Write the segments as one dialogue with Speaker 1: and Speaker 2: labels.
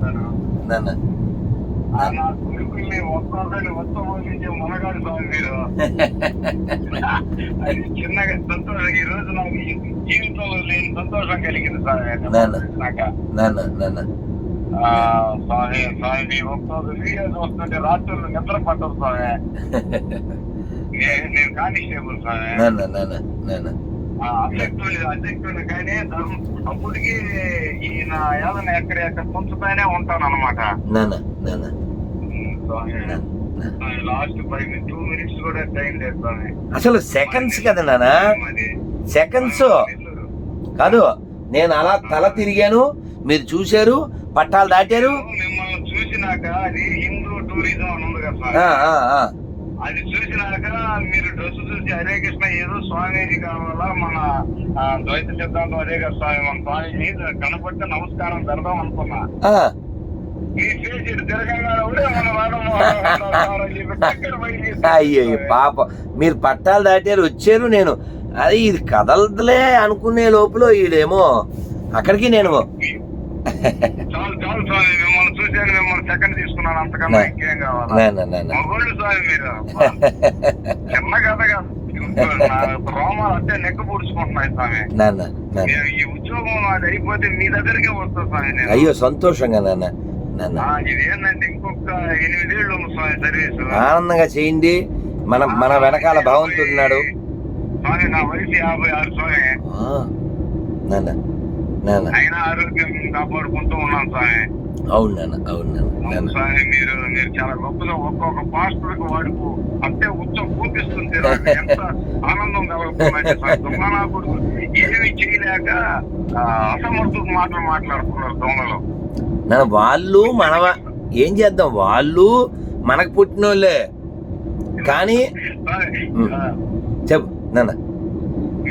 Speaker 1: చిన్నగా సంతోషం. ఈ రోజు నాకు జీవితంలో లేని సంతోషం కలిగింది ఆ, స్వామి స్వామి మీ ఒక్కొక్క వీడియో చూస్తుంటే రాత్రులు నిద్ర పట్టదు స్వామి నేను కానిస్టేబుల్ స్వామి కానీ ధర్మ అప్పటికి ఈయన ఏదైనా ఎక్కడ ఎక్కడ ఉంటాను అనమాట లాస్ట్ ఫైవ్ టూ మినిట్స్ కూడా టైం లేదు స్వామి.
Speaker 2: అసలు సెకండ్స్ కదా నాన్న సెకండ్స్ కాదు నేను అలా తల తిరిగాను మీరు చూశారు పట్టాలు దాటారు.
Speaker 1: మిమ్మల్ని చూసినాక అది హిందూ టూరిజం అని ఉంది కదా. అది చూసినాక మీరు డ్రెస్ చూసి హరే కృష్ణ ఏదో స్వామీజీ కావాలా? మన ద్వైత సిద్ధాంతం అదే కదా స్వామి మన స్వామీజీ కనపడితే నమస్కారం జరదాం అనుకున్నా.
Speaker 2: అయ్యో పాప. మీరు పట్టాలు దాటారు వచ్చారు నేను. అది ఇది కదలదులే అనుకునే లోపల ఈడేమో అక్కడికి నేను
Speaker 1: చాలు చాలు స్వామి మిమ్మల్ని చూశాను మిమ్మల్ని సెకండ్ తీసుకున్నాను అంతకన్నా ఇంకేం కావాలా? మగోళ్ళు స్వామి మీరు. చిన్న కథ కాదు. రోమాలు అంటే నెక్క పూడ్చుకుంటున్నాయి స్వామి. ఈ ఉద్యోగం అది అయిపోతే మీ దగ్గరికే వస్తా స్వామి
Speaker 2: అయ్యో సంతోషంగా నాన్న నాన్న
Speaker 1: ఆ, ఇది ఏంటంటే ఇంకొక ఎనిమిదేళ్ళు స్వామి సర్వీస్.
Speaker 2: ఆనందంగా చేయండి. మన మన వెనకాల భగవంతుడు
Speaker 1: స్వామి నా వయసు యాభై ఆరు స్వామి.
Speaker 2: నాన్న
Speaker 1: ఆరోగ్యం కాపాడుకుంటూ
Speaker 2: అవును నాన్న అవును నాన్న
Speaker 1: మీరు మీరు చాలా గొప్పగా ఒక్కొక్క పాస్టర్కి వాడుకు నాకు ఎంత ఆనందం ఏమి చేయలేక మాటలు మాట్లాడుతున్నారు దొంగలు.
Speaker 2: నాన్న వాళ్ళు మనవ ఏం చేద్దాం? వాళ్ళు మనకు పుట్టినోళ్ళే. కానీ చెప్పు నాన్న.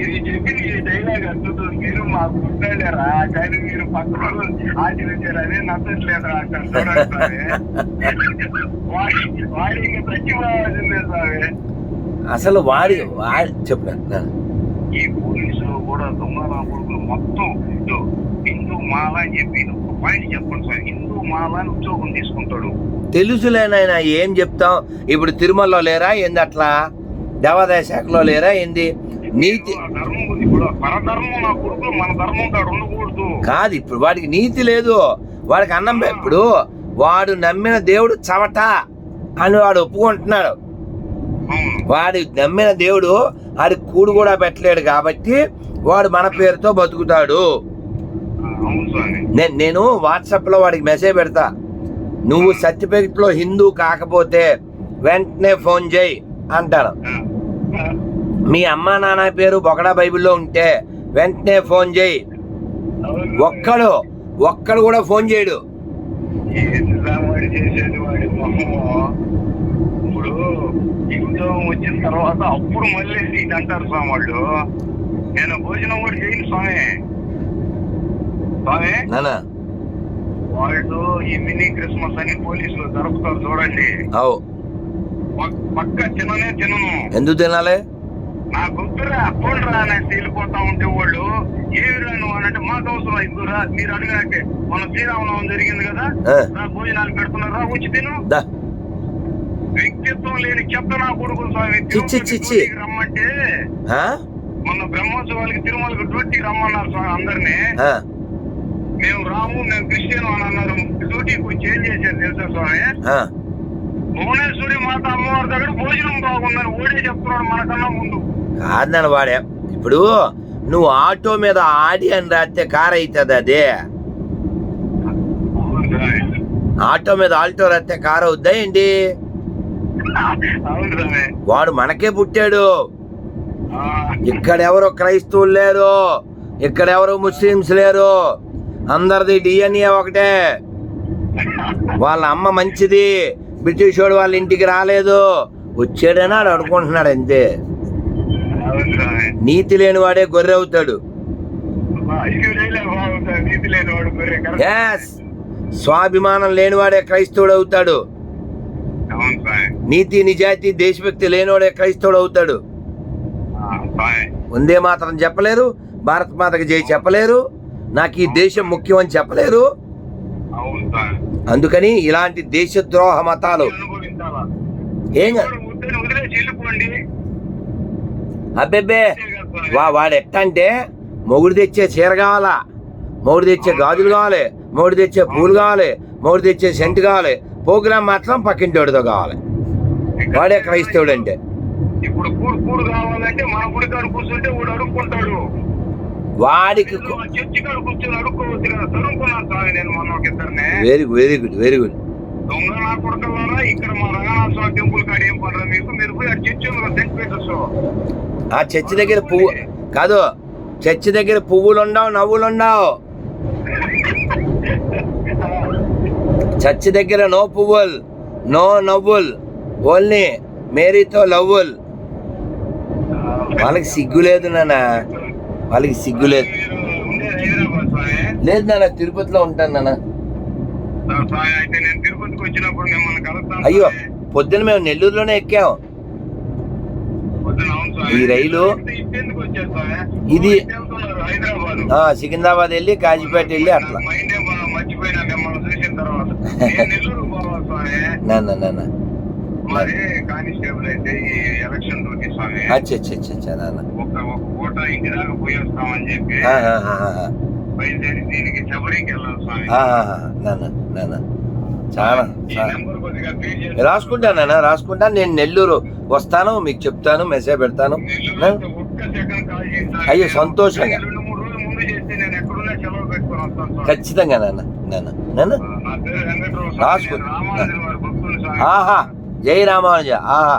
Speaker 1: మీరు చెప్పిన ఈ డైలాగ్ అద్భుతం. మీరు మాకు పుట్టాడారా కానీ మీరు పక్కన వాళ్ళు ఆచరించారు అదే నచ్చట్లేదురా అంటారు చూడండి. వాడి వాడి ఇంకా చచ్చిపోవాల్సిందే స్వామి.
Speaker 2: అసలు వాడి వాడి చెప్పు నాన్న, నాన్న
Speaker 1: ఈ పోలీసులు కూడా దొంగ నా కొడుకులు మొత్తం హిందూ మాల అని చెప్పి ఒక పాయింట్ చెప్పండి సార్ హిందూ మాల అని ఉద్యోగం తీసుకుంటాడు.
Speaker 2: తెలుసులే నాయన ఏం చెప్తాం? ఇప్పుడు తిరుమలలో లేరా? ఏంది అట్లా? దేవాదాయ శాఖలో లేరా? ఏంది? నీతి. కాదు ఇప్పుడు వాడికి నీతి లేదు. వాడికి అన్నం ఇప్పుడు వాడు నమ్మిన దేవుడు చవట అని వాడు ఒప్పుకుంటున్నాడు. వాడి నమ్మిన దేవుడు వాడి కూడు కూడా పెట్టలేడు కాబట్టి వాడు మన పేరుతో బతుకుతాడు. నేను నేను వాట్సాప్లో వాడికి మెసేజ్ పెడతా. నువ్వు సర్టిఫికెట్లో హిందూ కాకపోతే వెంటనే ఫోన్ చేయి అంటాను. మీ అమ్మా నాన్న పేరు బొకడా బైబిల్లో ఉంటే వెంటనే ఫోన్ చేయి. ఒక్కడు ఒక్కడు కూడా ఫోన్ చేయడు.
Speaker 1: ఇప్పుడు ఉద్యోగం వచ్చిన తర్వాత అప్పుడు మళ్ళీ ఇది అంటారు స్వామి వాళ్ళు నేను భోజనం కూడా చేయను స్వామి. స్వామి? వాళ్ళు ఈ మినీ క్రిస్మస్ అని పోలీసులు జరుపుతారు చూడండి. పక్క తిననే తినను.
Speaker 2: ఎందుకు తినాలి?
Speaker 1: నా గుర్తురా అప్పుడు అనేసి వెళ్ళిపోతా ఉంటే వాళ్ళు ఏమి రాను అని అంటే మాకు అవసరం ఇద్దురా మీరు అడిగినట్టే. మన శ్రీరామనవమి జరిగింది కదా భోజనాలు పెడుతున్నారా వచ్చి తిను. వ్యక్తిత్వం లేని చెత్త నా కొడుకులు స్వామి రమ్మంటే? మొన్న బ్రహ్మోత్సవాలకి తిరుమలకి డ్యూటీకి రమ్మన్నారు స్వామి అందరినీ. మేము రాము మేము క్రిస్టియన్ అని అన్నారు. డ్యూటీకి వచ్చి ఏం చేశారు తెలుసా స్వామి. భువనేశ్వరి మాత అమ్మవారి దగ్గర భోజనం బాగుందని ఓడే చెప్తున్నాడు మనకన్నా ముందు.
Speaker 2: కాదు నాన్న వాడే. ఇప్పుడు నువ్వు ఆటో మీద ఆడి అని రాస్తే కార్ అవుతుంది అదే. ఆటో మీద ఆల్టో రాస్తే కార్ అవుద్దా ఏంటి? వాడు మనకే పుట్టాడు. ఇక్కడెవరో క్రైస్తవులు లేరు. ఇక్కడెవరో ముస్లిమ్స్ లేరు. అందరిది డిఎన్ఏ ఒకటే. వాళ్ళ అమ్మ మంచిది. బ్రిటిష్ వాడు వాళ్ళ ఇంటికి రాలేదు. వచ్చాడని ఆడు అనుకుంటున్నాడు అంతే. నీతి లేని వాడే గొర్రె అవుతాడు స్వాభిమానం లేనివాడే క్రైస్తవుడు అవుతాడు. నీతి నిజాయితీ దేశభక్తి లేనివాడే క్రైస్తవుడు అవుతాడు. ఉందే మాత్రం చెప్పలేరు భారత మాతకి జై చెప్పలేరు నాకు ఈ దేశం ముఖ్యం అని చెప్పలేరు. అందుకని ఇలాంటి దేశద్రోహ మతాలు. ఏం కా-
Speaker 1: ఇప్పుడు ముద్దని వదిలేసి వెళ్ళిపోండి
Speaker 2: అబ్బెబ్బే. వా వాడు ఎట్ట అంటే మొగుడు తెచ్చే చీర కావాలా? మొగుడు తెచ్చే గాజులు కావాలి మొగుడు తెచ్చే పూలు కావాలి మొగుడు తెచ్చే సెంట్ కావాలి ప్రోగ్రామ్ మాత్రం పక్కింటోడితో కావాలి. వాడే క్రైస్తవుడు అంటే
Speaker 1: ఇప్పుడు కూడు కూడు కావాలంటే మన గుడి కాడ కూర్చుంటే వాడు అడుక్కుంటాడు.
Speaker 2: వాడికి
Speaker 1: వీళ్ళు ఆ చర్చి కాడ కూర్చొని అడుక్కోవచ్చు కదా తరుముకున్నాను స్వామి నేను మొన్న ఒక ఇద్దరిని?
Speaker 2: Very good very good very good
Speaker 1: దొంగ నా కొడుకులారా ఇక్కడ మా రంగనాథ స్వామి టెంపుల్ కాడ ఏం పడరా మీకు? మీరు పోయి ఆ చర్చి ఉంది కదా సెంట్ పీటర్స్
Speaker 2: ఆ చర్చి దగ్గర పువ్వు కాదు చర్చి దగ్గర పువ్వులు ఉండవు నవ్వులు ఉండవు చర్చి దగ్గర నో పువ్వుల్ నో నవ్వుల్ ఓన్లీ మేరీతో లవ్వుల్. వాళ్ళకి సిగ్గు లేదు నాన్న. వాళ్ళకి సిగ్గు లేదు. లేదు నాన్న తిరుపతిలో ఉంటాను నాన్న.
Speaker 1: అయితే నేను తిరుపతికి వచ్చినప్పుడు మిమ్మల్ని కలుస్తాను
Speaker 2: అయ్యో. పొద్దున మేము నెల్లూరులోనే ఎక్కాం. ఈ రైలు? ఇది- సికింద్రాబాద్ వెళ్ళి కాజీపేట వెళ్ళి అట్లా. అచ్చా అచ్చా అచ్చా అచ్చా నాన్న
Speaker 1: ఒక ఒక పూట ఇంటి దాకా పోయి వస్తామని చెప్పి. బయలుదేరి దీనికి శబరికి వెళ్ళాలి స్వామి
Speaker 2: నాన్న చాలా రాసుకుంటా నేను నెల్లూరు వస్తాను మీకు చెప్తాను మెసేజ్ పెడతాను. అయ్యో, సంతోషంగా. ఖచ్చితంగా నాన్న నాన్న నాన్న
Speaker 1: నా పేరు వెంకటరావు స్వామి.
Speaker 2: రాసుకో.
Speaker 1: నేను రామానుజుల వారి భక్తుని స్వామి.
Speaker 2: ఆహా జై రామానుజ ఆహా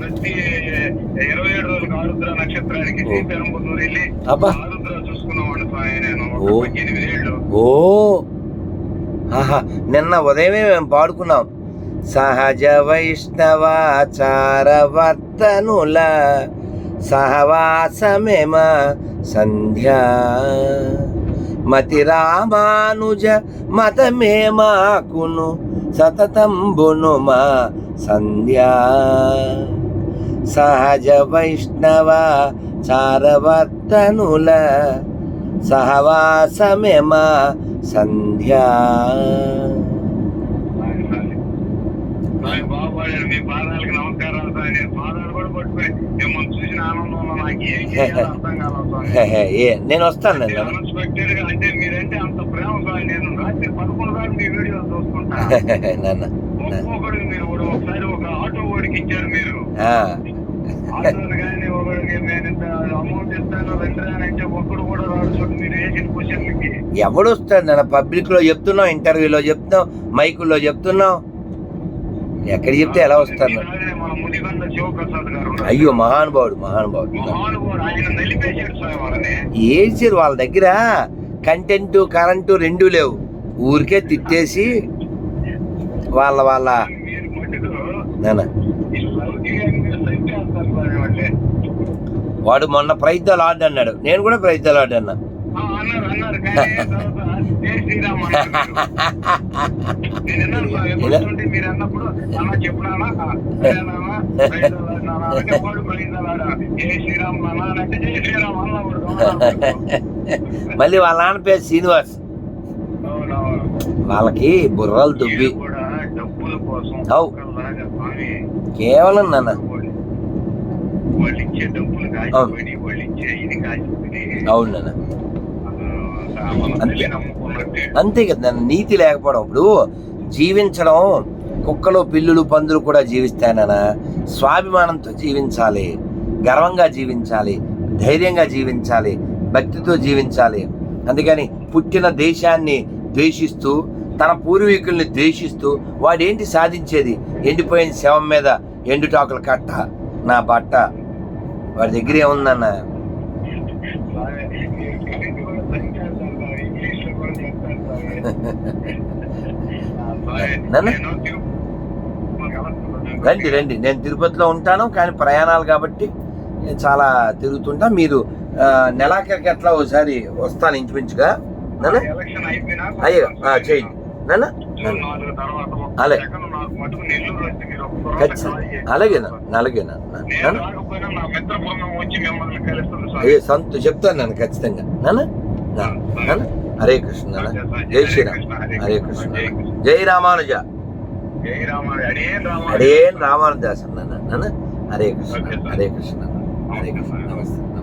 Speaker 1: ప్రతి ఇరవై ఏడు రోజులకు ఆరుద్ర నక్షత్రానికి వెళ్ళి. ఆరుద్ర స్వామి నేను. ఎనిమిది ఏళ్ళు.
Speaker 2: ఓ. నిన్న ఉదయమే మేము పాడుకున్నాం. సహజ వైష్ణవాచారవర్తనుల సహవాసమేమ సంధ్యా. మతి రామానుజ మతమే మాకును సతతంబును మా సంధ్యా. సహజ వైష్ణవ చారవర్తనుల
Speaker 1: సహవాసమే మా సంధ్యా. బాగుపడారు మీ పాదాలకు నమస్కారాలు స్వామి నేను పాదాలు కూడా పట్టుకుని మిమ్మల్ని చూసిన ఆనందంలో నాకు ఏం చేయాలో అర్థం
Speaker 2: నేను వస్తాను నేను.
Speaker 1: అన్ఎక్స్పెక్టెడ్గా అంటే మీరంటే అంత ప్రేమ స్వామి నేను రాత్రి పదకొండు దాకా మీ వీడియోలు ఒక్కొక్కడు మీరు కూడా ఒకసారి ఒక ఆటో ఓడికి ఇచ్చారు మీరు.
Speaker 2: ఆ,
Speaker 1: ఆటోలు కానీ ఒకడికి నేను ఇంత అమౌంట్ ఇస్తాను రెండు అని అంటే ఒక్కడు కూడా రాడు మీరు వేసిన క్వశ్చన్లకి.
Speaker 2: ఎవడు వస్తాడు నాన్న? పబ్లిక్లో చెప్తున్నాం ఇంటర్వ్యూలో చెప్తున్నాం మైకుల్లో చెప్తున్నాం ఎక్కడ చెప్తే ఎలా
Speaker 1: వస్తారు
Speaker 2: అయ్యో మహానుభావుడు మహానుభావుడు.
Speaker 1: మహానుభావుడు
Speaker 2: వాళ్ళ దగ్గర. కంటెంట్ కరెంటు రెండు లేవు. ఊరికే తిట్టేసి వాళ్ళ వాళ్ళ వాడు మొన్న ప్రయత్నాలు ఆడన్నాడు అన్నాడు. నేను కూడా ప్రయత్నాలు
Speaker 1: ఆడన్నా మీరు. అన్నప్పుడు.
Speaker 2: మళ్ళీ వాళ్ళ నాన్న పేరు శ్రీనివాస్.
Speaker 1: అవునవును.
Speaker 2: వాళ్ళకి బుర్రలు దుబ్బి. అవు. కేవలం నాన్న. అవును నాన్న. అంతే. కదా నీతి లేకపోవడం ఇప్పుడు జీవించడం కుక్కలు పిల్లులు పందులు కూడా జీవిస్తానన్నా స్వాభిమానంతో జీవించాలి గర్వంగా జీవించాలి ధైర్యంగా జీవించాలి భక్తితో జీవించాలి. అందుకని పుట్టిన దేశాన్ని ద్వేషిస్తూ తన పూర్వీకుల్ని ద్వేషిస్తూ వాడేంటి సాధించేది? ఎండిపోయిన శవం మీద ఎండుటాకుల కట్ట. నా బట్ట వాడి దగ్గర ఏముందన్న
Speaker 1: స్వామి, మీరు తెలుగు కూడా పనిచేస్తారు స్వామి, ఇంగ్లీష్లో కూడా చెప్తారు స్వామి. ఆ, స్వామి,
Speaker 2: నాన్న?
Speaker 1: నేను తిరు- మాకు అవసరం
Speaker 2: రండి రండి. నేను తిరుపతిలో ఉంటాను కానీ ప్రయాణాలు కాబట్టి నేను చాలా తిరుగుతుంటా. మీరు నెలాఖరికి ఎట్లా ఒకసారి వస్తాను ఇంచుమించుగా?
Speaker 1: అయిపోయినాక
Speaker 2: అయ్యో. చేయండి.
Speaker 1: ఒక్క
Speaker 2: అలాగే. అలాగేనా అలాగేనా
Speaker 1: నేను
Speaker 2: అయ్యో సంత చెప్తాను నాన్న ఖచ్చితంగా. నాన్న? నాన్న, హరే కృష్ణ. జై శ్రీరామ్. హరే కృష్ణ. జై రామానుజ. హరే రామానుజాసన్ నాన్న. హరే కృష్ణ. హరే కృష్ణ. హరే కృష్ణ. నమస్తే.